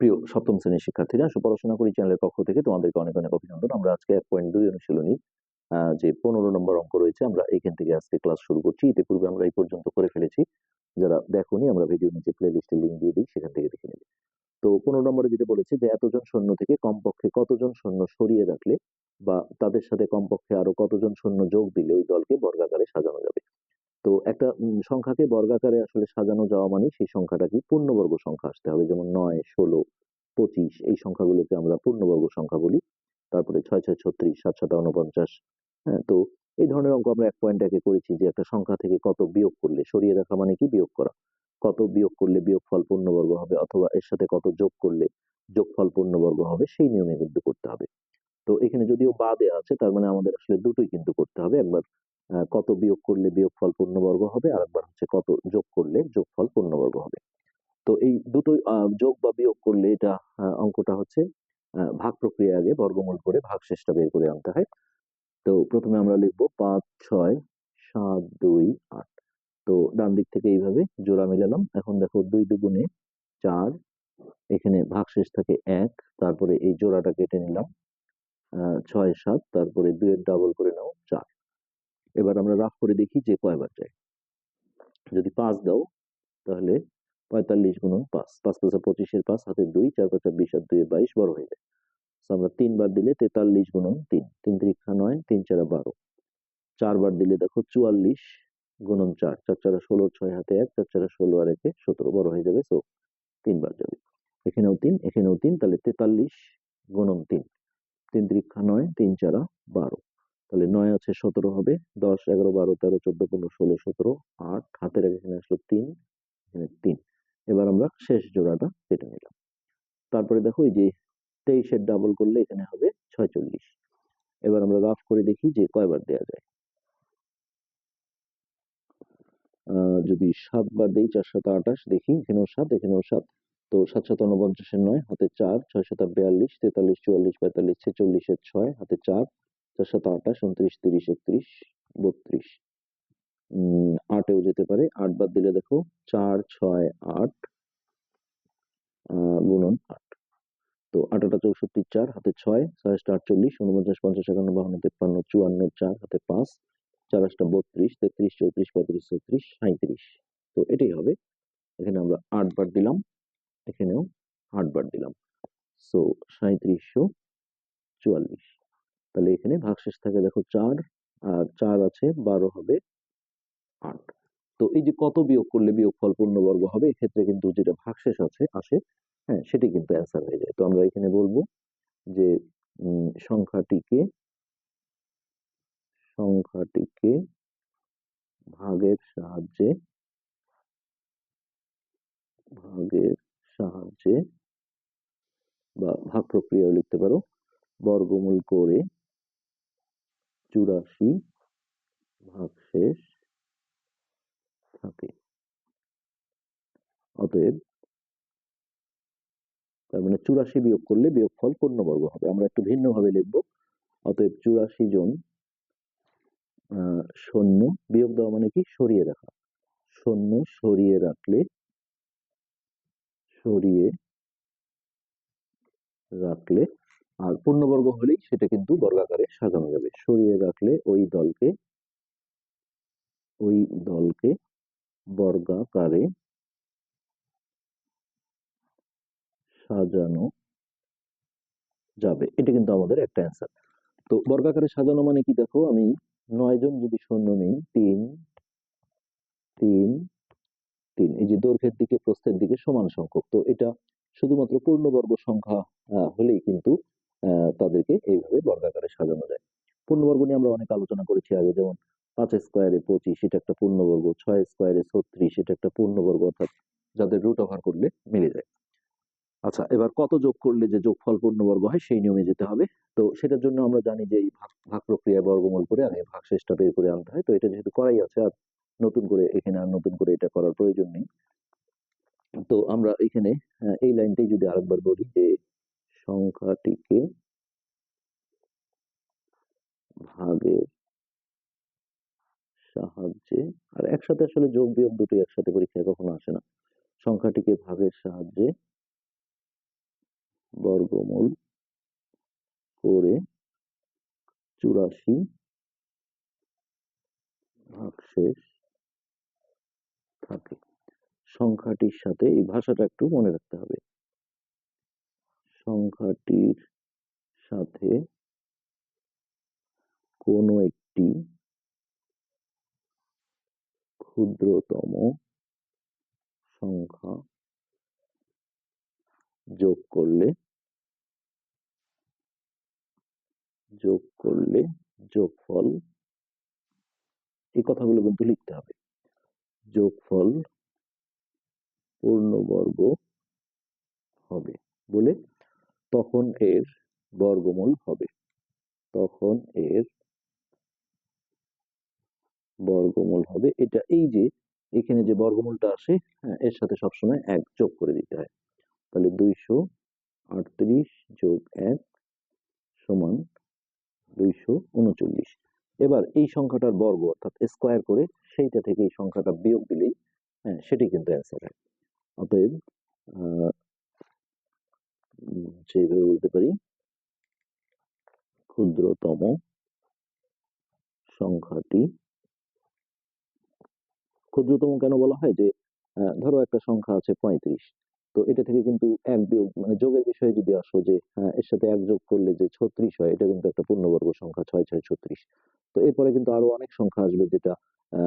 প্রিয় সপ্তম শ্রেণির শিক্ষার্থীরা, সুপড়াশোনা করি চ্যানেলের পক্ষ থেকে তোমাদেরকে অনেক অনেক অভিনন্দন। আমরা আজকে এক পয়েন্ট দুই অনুশীলনী যে পনেরো নম্বর অঙ্ক রয়েছে, আমরা এখান থেকে আজকে ক্লাস শুরু করছি। ইতিপূর্বে আমরা এই পর্যন্ত করে ফেলেছি। যারা দেখোনি, আমরা ভিডিও নিচে প্লে লিস্টে লিঙ্ক দিয়ে দিই, সেখান থেকে দেখে নেবে। তো পনেরো নম্বরে যেটা বলেছে যে, এতজন সৈন্য থেকে কমপক্ষে কতজন সৈন্য সরিয়ে রাখলে বা তাদের সাথে কমপক্ষে আরও কতজন সৈন্য যোগ দিলে ওই দলকে বর্গাকারে সাজানো যাবে? তো একটা সংখ্যাকে বর্গাকারে আসলে সাজানো যাওয়া মানে সেই সংখ্যাটা কি পূর্ণবর্গ সংখ্যা আসতে হবে। যেমন নয়, ষোলো, পঁচিশ, এই সংখ্যাগুলোকে আমরা পূর্ণবর্গ সংখ্যা বলি। তারপরে ছয় ছয়, ছত্রিশ, সাত সাত উনপঞ্চাশ হ্যাঁ তো এই ধরনের অঙ্ক আমরা এক পয়েন্ট একে করেছি যে একটা সংখ্যা থেকে কত বিয়োগ করলে, সরিয়ে রাখা মানে কি বিয়োগ করা? কত বিয়োগ করলে বিয়োগফল পূর্ণবর্গ হবে অথবা এর সাথে কত যোগ করলে যোগফল পূর্ণবর্গ হবে, সেই নিয়মে কিন্তু করতে হবে। তো এখানে যদিও বা দেওয়া আছে, তার মানে আমাদের আসলে দুটোই কিন্তু করতে হবে। একবার কত বিয়োগ করলে বিয়োগফল পূর্ণবর্গ হবে? আর একবার হচ্ছে কত যোগ করলে যোগফল পূর্ণবর্গ হবে? তো এই দুটোই যোগ বা বিয়োগ করলে এটা অঙ্কটা হচ্ছে ভাগ প্রক্রিয়া আগে বর্গমূল করে ভাগ শেষটা বের করে আনতে হয়। তো প্রথমে আমরা লিখব পাঁচ, ছয়, সাত, দুই, আট। তো ডান দিক থেকে এইভাবে জোড়া মেলালাম। এখন দেখো দুই দুগুণে চার, এখানে ভাগশেষ থাকে এক, তারপরে এই জোড়াটা কেটে নিলাম। ছয়, সাত, তারপরে দুইয়ের ডাবল করে নাও, চার। এবার আমরা রাফ করে দেখি যে কয়বার যায়। যদি পাঁচ দাও, তাহলে পঁয়তাল্লিশ গুণন পাঁচ। পাঁচ পাঁচা পঁচিশের পাঁচ হাতে দুই, চার পাঁচা বিশ আর দুই, বাইশ, বড় হয়ে যায়। আমরা তিনবার দিলে তেতাল্লিশ গুণন তিন। তিন ত্রিক্ষা নয়, তিন চারা বারো। চারবার দিলে দেখো চুয়াল্লিশ গুণন চার। চার চারা ষোলো, ছয় হাতে এক, চার চারা ষোলো আর একে সতেরো, বড় হয়ে যাবে। সো তিনবার যাবে। এখানেও তিন এখানেও তিন, তাহলে তেতাল্লিশ গুণন তিন। তিন ত্রিক্ষা নয়, তিন চারা বারো। তাহলে নয় আছে সতেরো হবে। দশ, এগারো, বারো, তেরো, চোদ্দ, পনেরো, ষোলো, সতেরো, আট, হাতের আগে এখানে আসলো তিন, এখানে তিন। এবার আমরা শেষ জোড়াটা কেটে নিলাম। তারপরে দেখো এই যে তেইশের ডাবল করলে এখানে হবে ছয়চল্লিশ। এবার আমরা রাফ করে দেখি যে কয়বার দেয়া যায়। যদি সাতবার দেই চার সাত আঠাশ, দেখি এখানেও সাত এখানেও সাত। তো সাত সাত উনপঞ্চাশের নয়, হাতে চার ছয় সাত বিয়াল্লিশ, তেতাল্লিশ, চুয়াল্লিশ, পঁয়তাল্লিশ, ছেচল্লিশের ছয়, হাতে চার সাত আঠাশ উনত্রিশ তিরিশ, একত্রিশ, বত্রিশ। আটেও যেতে পারে। আট বাদ দিলে দেখো, চার, ছয়, আট। গুণন আট। তো আটাটা চৌষট্টি চার, হাতে ছয় ছয় আটটা আটচল্লিশ, উনপঞ্চাশ, পঞ্চাশ, একান্ন, বাহান্ন, তেপ্পান্ন, চুয়ান্ন, চার, হাতে পাঁচ চার আটটা বত্রিশ, তেত্রিশ, চৌত্রিশ, পঁয়ত্রিশ, ছত্রিশ সাঁত্রিশ তো এটাই হবে। এখানে আমরা আট বার দিলাম। এখানেও আট বার দিলাম। সো সাঁত্রিশশো চুয়াল্লিশ। তাহলে এখানে ভাগশেষ থাকে দেখো চার, আর চার আছে বারো হবে আট। তো এই যে কত বিয়োগ করলে বিয়োগ বিয়োগফল পূর্ণবর্গ হবে, এক্ষেত্রে কিন্তু যেটা ভাগশেষ আছে, আসে হ্যাঁ সেটি কিন্তু অ্যান্সার হয়ে যায়। তো আমরা এখানে বলব যে সংখ্যাটিকে সংখ্যাটিকে ভাগের সাহায্যে ভাগের সাহায্যে বা ভাগ প্রক্রিয়াও লিখতে পারো, বর্গমূল করে চুরাশি ভাগশেষ থাকে। অতএব তার মানে চুরাশি বিয়োগ করলে বিয়োগফল পূর্ণবর্গ হবে। আমরা একটু ভিন্নভাবে লিখব। অতএব চুরাশি জন সৈন্য বিয়োগ দেওয়া মানে কি? সরিয়ে রাখা। সৈন্য সরিয়ে রাখলে সরিয়ে রাখলে আর পূর্ণবর্গ হলেই সেটা কিন্তু বর্গাকারে সাজানো যাবে। সরিয়ে রাখলে ওই দলকে ওই দলকে বর্গাকারে সাজানো যাবে। এটা কিন্তু আমাদের একটা অ্যান্সার তো বর্গাকারে সাজানো মানে কি দেখো? আমি নয় জন যদি সৈন্য নেই, তিন তিন তিন। এই যে দৈর্ঘ্যের দিকে, প্রস্থের দিকে সমান সংখ্যক। তো এটা শুধুমাত্র পূর্ণবর্গ সংখ্যা হলেই কিন্তু তাদেরকে এইভাবে বর্গাকারে সাজানো যায়। পূর্ণবর্গ নিয়ে আমরা অনেক আলোচনা করেছি আগে, যেমন পাঁচ স্কোয়ারে পঁচিশ এটা একটা পূর্ণবর্গ, ছয় স্কোয়ারে ছত্রিশ এটা একটা পূর্ণবর্গ, অর্থাৎ যাদের রুট ওভার করলে মিলে যায়। আচ্ছা এবার কত যোগ করলে যে যোগফল পূর্ণবর্গ হয়, সেই নিয়মে যেতে হবে। তো সেটার জন্য আমরা জানি যে এই ভাগ ভাগ প্রক্রিয়া বর্গমূল করে আগে ভাগ শেষটা বের করে আনতে হয়। তো এটা যেহেতু করাই আছে, আর নতুন করে এখানে আর নতুন করে এটা করার প্রয়োজন নেই। তো আমরা এখানে এই লাইনটাই যদি আরেকবার বলি যে সংখ্যাটিকে ভাগের সাহায্যে, আর একসাথে আসলে যোগ বিয়োগ দুটো একসাথে পরীক্ষায় কখনো আসে না। সংখ্যাটিকে ভাগের সাহায্যে বর্গমূল করে চুরাশি ভাগশেষ থাকে। সংখ্যাটির সাথে এই ভাষাটা একটু মনে রাখতে হবে। সংখ্যাটির সাথে কোনো একটি ক্ষুদ্রতম সংখ্যা যোগ করলে যোগ করলে যোগফল, এই কথাগুলো কিন্তু লিখতে হবে। যোগফল পূর্ণবর্গ হবে বলে তখন এর বর্গমূল হবে। তখন এর বর্গমূল হবে। এটা এই যে এখানে যে বর্গমূলটা আসে হ্যাঁ, এর সাথে সবসময় এক যোগ করে দিতে হয়। তাহলে দুইশো আটত্রিশ যোগ এক সমান দুইশো উনচল্লিশ। এবার এই সংখ্যাটার বর্গ অর্থাৎ স্কোয়ার করে সেইটা থেকে এই সংখ্যাটা বিয়োগ দিলেই হ্যাঁ সেটি কিন্তু অ্যান্সার হয়। অতএব উম, বলতে পারি। ক্ষুদ্রতম সংখ্যাটি। ক্ষুদ্রতম কেন বলা হয়? যে ধরো একটা সংখ্যা আছে পঁয়ত্রিশ। তো এটা থেকে কিন্তু এক বিয়োগ মানে যোগের বিষয়ে যদি আসো যে এর সাথে এক যোগ করলে যে ছত্রিশ হয় এটা কিন্তু একটা পূর্ণবর্গ সংখ্যা ছয় ছয় ছত্রিশ। তো এরপরে কিন্তু আরও অনেক সংখ্যা আসবে যেটা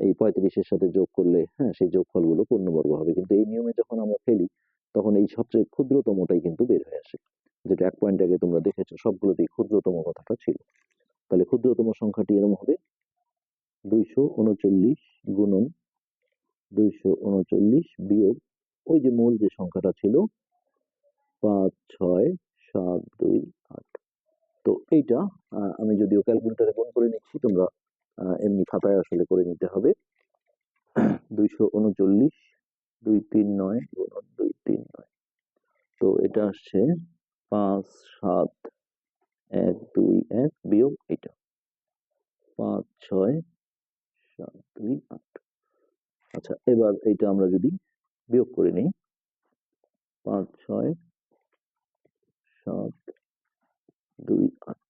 এই পঁয়ত্রিশের সাথে যোগ করলে হ্যাঁ সেই যোগফলগুলো পূর্ণবর্গ হবে। কিন্তু এই নিয়মে যখন আমরা ফেলি তখন এই সবচেয়ে ক্ষুদ্রতমটাই কিন্তু বের হয়ে আসে। যেটা এক পয়েন্ট আগে তোমরা দেখেছ, সবগুলোতেই ক্ষুদ্রতম কথাটা ছিল। তাহলে ক্ষুদ্রতম সংখ্যাটি এরকম হবে। দুইশো উনচল্লিশ গুণন দুইশো উনচল্লিশ বিয়োগ ওই যে মূল যে সংখ্যাটা ছিল, পাঁচ, ছয়, সাত, দুই, আট। তো এইটা আমি যদিও ক্যালকুলেটারে গুণ করে নিচ্ছি, তোমরা এমনি খাতায় আসলে করে নিতে হবে। দুইশো উনচল্লিশ, দুই, তিন, নয়, গুণন তিন নয়। তো এটা আসছে পাঁচ, সাত, এক, দুই, এক বিয়োগ এটা। পাঁচ, ছয়, সাত, দুই, আট। আচ্ছা এবার এইটা আমরা যদি বিয়োগ করে নিই, পাঁচ, ছয়, সাত, দুই, আট,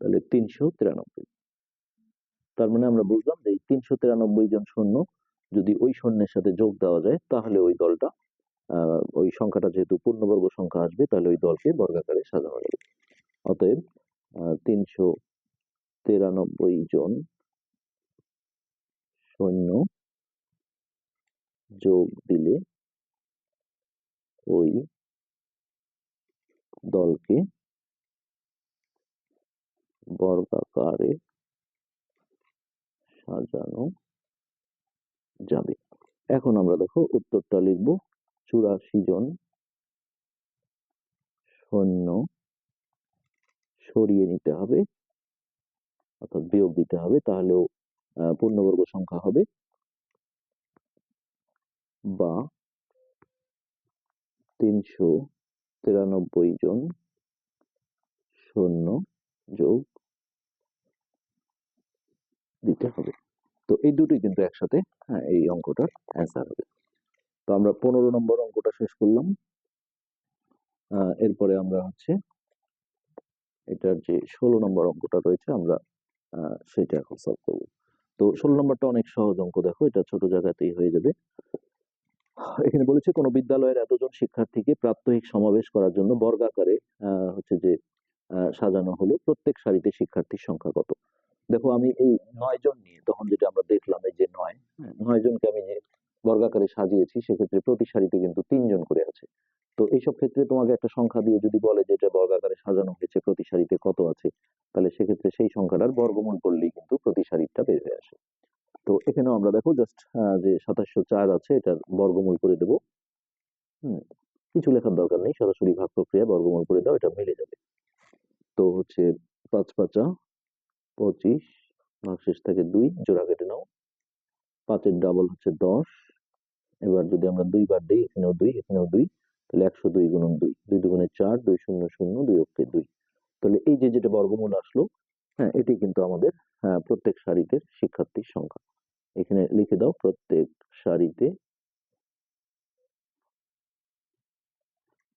তাহলে তিনশো তিরানব্বই। তার মানে আমরা বুঝলাম যে তিনশো তিরানব্বই জন সৈন্য যদি ওই সৈন্যের সাথে যোগ দেওয়া যায়, তাহলে ওই দলটা ওই সংখ্যাটা যেহেতু পূর্ণবর্গ সংখ্যা আসবে, তাহলে ওই দলকে বর্গাকারে সাজানো যাবে। অতএব তিনশো তিরানব্বই জন সৈন্য যোগ দিলে ওই দলকে বর্গাকারে সাজানো যাবে। এখন আমরা দেখো উত্তরটা লিখব। চুরাশি জন সৈন্য সরিয়ে নিতে হবে, অর্থাৎ বিয়োগ দিতে হবে, তাহলেও পূর্ণবর্গ সংখ্যা হবে। বা তিনশো তিরানব্বই জন শূন্য যোগ দিতে হবে। তো এই দুটোই কিন্তু একসাথে হ্যাঁ এই অঙ্কটার অ্যান্সার হবে। তো আমরা পনেরো নম্বর অঙ্কটা শেষ করলাম। এরপরে আমরা হচ্ছে এটার যে ষোলো নম্বর অঙ্কটা রয়েছে আমরা সেটা এখন সলভ করব। তো ষোলো নম্বরটা অনেক সহজ অঙ্ক দেখো এটা ছোট জায়গাতেই হয়ে যাবে। এখানে বলেছে কোনো বিদ্যালয়ের এতজন শিক্ষার্থীকে প্রাত্যহিক সমাবেশ করার জন্য বর্গাকারে হচ্ছে যে সাজানো হলো। প্রত্যেক সারিতে শিক্ষার্থীর সংখ্যা কত? দেখো আমি এই নয় জন নিয়ে তখন যেটা আমরা দেখলাম এই যে নয় হ্যাঁ, নয় জনকে আমি বর্গাকারে সাজিয়েছি, সেক্ষেত্রে প্রতি সারিতে কিন্তু তিনজন করে আছে। তো এইসব ক্ষেত্রে তোমাকে একটা সংখ্যা দিয়ে যদি বলে যে এটা বর্গাকারে সাজানো হয়েছে, প্রতি সারিতে কত আছে, তাহলে সেক্ষেত্রে সেই সংখ্যাটার বর্গমূল করলেই কিন্তু প্রতি সারিটা বের হয়ে আসে। তো এখানেও আমরা দেখো জাস্ট যে সাতাশশো চার আছে, এটার বর্গমূল করে দেবো। হুম, কিছু লেখার দরকার নেই, সরাসরি ভাগ প্রক্রিয়া বর্গমূল করে দাও, এটা মিলে যাবে। তো হচ্ছে পাঁচ পাঁচা, পঁচিশ, ভাগশেষ থাকে দুই, জোড়া কেটে নাও। পাঁচের ডাবল হচ্ছে দশ এবার যদি আমরা দুইবার দিই এখানেও দুই এখানেও দুই তাহলে একশো দুই গুণন দুই। দুই দুগুণে চার দুই শূন্য শূন্য দুই অক্ষে দুই। তাহলে এই যে যেটা বর্গমূল আসলো হ্যাঁ এটি কিন্তু আমাদের হ্যাঁ, প্রত্যেক সারিতে শিক্ষার্থীর সংখ্যা। এখানে লিখে দাও প্রত্যেক সারিতে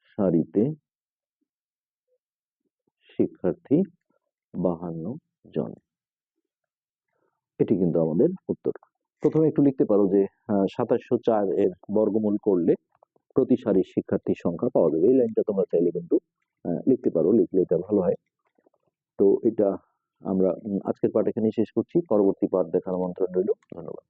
সারিতে শিক্ষার্থী বাহান্ন জন। এটি কিন্তু আমাদের উত্তর। প্রথমে একটু লিখতে পারো যে সাতাশশো চার এর বর্গমূল করলে প্রতি সারির শিক্ষার্থীর সংখ্যা পাওয়া যাবে। এই লাইনটা তোমরা চাইলে কিন্তু লিখতে পারো, লিখলে এটা ভালো হয়। তো এটা আমরা আজকের পাঠ এখানেই শেষ করছি। পরবর্তী পাঠ দেখার আমন্ত্রণ রইল। ধন্যবাদ।